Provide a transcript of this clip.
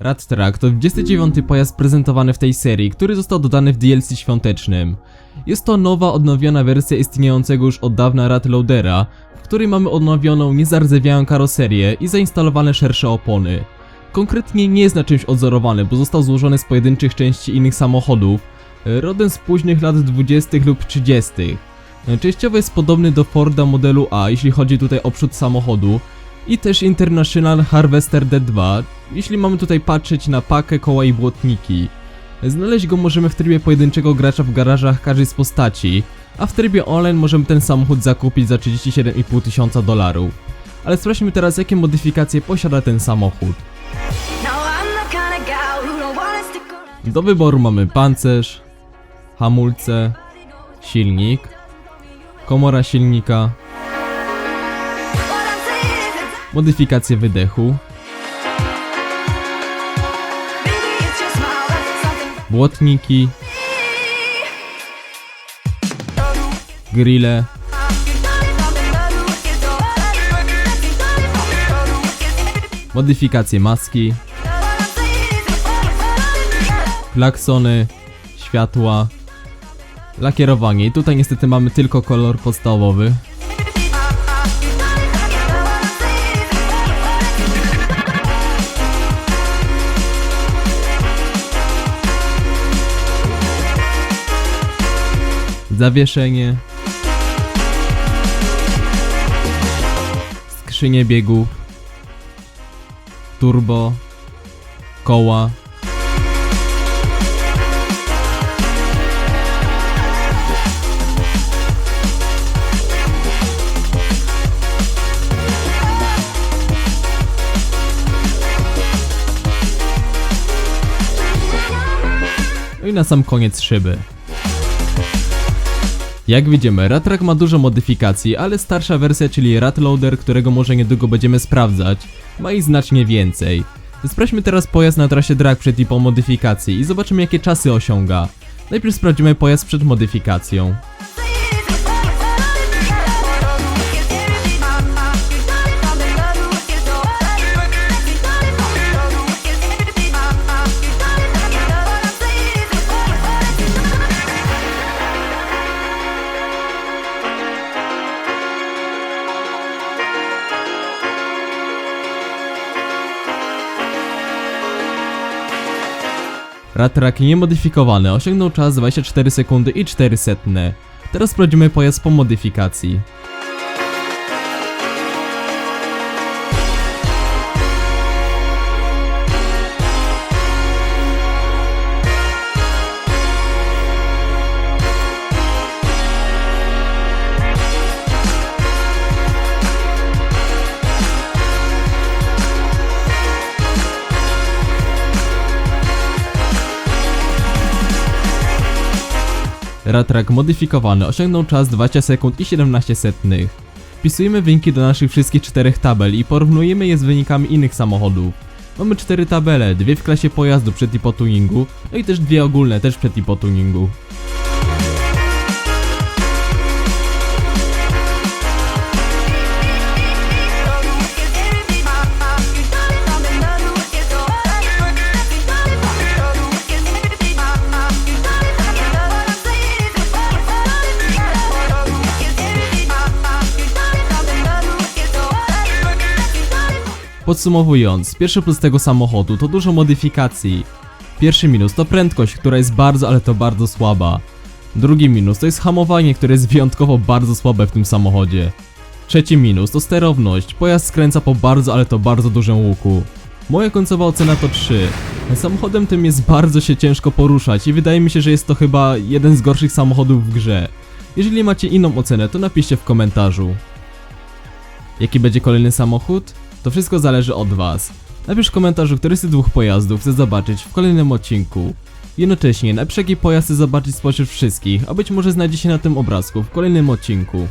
Rat Track to 29 pojazd prezentowany w tej serii, który został dodany w DLC świątecznym. Jest to nowa, odnowiona wersja istniejącego już od dawna Rat Loadera, w której mamy odnowioną, niezardzewiałą karoserię i zainstalowane szersze opony. Konkretnie nie jest na czymś odzorowany, bo został złożony z pojedynczych części innych samochodów, rodem z późnych lat 20. lub 30. E, Częściowo jest podobny do Forda modelu A, jeśli chodzi tutaj o przód samochodu, i też International Harvester D2, jeśli mamy tutaj patrzeć na pakę, koła i błotniki. Znaleźć go możemy w trybie pojedynczego gracza w garażach każdej z postaci, a w trybie online możemy ten samochód zakupić za 37,5 tysiąca dolarów. Ale sprawdźmy teraz jakie modyfikacje posiada ten samochód. No. Do wyboru mamy pancerz, hamulce, silnik, komora silnika, modyfikacje wydechu, błotniki, grille, modyfikacje maski, klaksony, światła, lakierowanie. I tutaj niestety mamy tylko kolor podstawowy. Zawieszenie. Skrzynie biegów. Turbo. Koła. No i na sam koniec szyby. Jak widzimy, Ratrak ma dużo modyfikacji, ale starsza wersja, czyli Ratloader, którego może niedługo będziemy sprawdzać, ma ich znacznie więcej. Sprawdźmy teraz pojazd na trasie drag przed i po modyfikacji i zobaczymy jakie czasy osiąga. Najpierw sprawdzimy pojazd przed modyfikacją. Ratrak niemodyfikowany osiągnął czas 24 sekundy i 4 setne. Teraz sprawdzimy pojazd po modyfikacji. Ratrak modyfikowany osiągnął czas 20 sekund i 17 setnych. Wpisujemy wyniki do naszych wszystkich czterech tabel i porównujemy je z wynikami innych samochodów. Mamy cztery tabele, dwie w klasie pojazdu przed i po tuningu, no i też dwie ogólne też przed i po tuningu. Podsumowując, pierwszy plus tego samochodu to dużo modyfikacji. Pierwszy minus to prędkość, która jest bardzo, ale to bardzo słaba. Drugi minus to jest hamowanie, które jest wyjątkowo bardzo słabe w tym samochodzie. Trzeci minus to sterowność, pojazd skręca po bardzo, ale to bardzo dużym łuku. Moja końcowa ocena to 3. Samochodem tym jest bardzo się ciężko poruszać i wydaje mi się, że jest to chyba jeden z gorszych samochodów w grze. Jeżeli macie inną ocenę, to napiszcie w komentarzu. Jaki będzie kolejny samochód? To wszystko zależy od Was. Napisz w komentarzu, który z tych dwóch pojazdów chcesz zobaczyć w kolejnym odcinku. Jednocześnie napisz jaki pojazd chcesz zobaczyć spośród wszystkich, a być może znajdzie się na tym obrazku w kolejnym odcinku.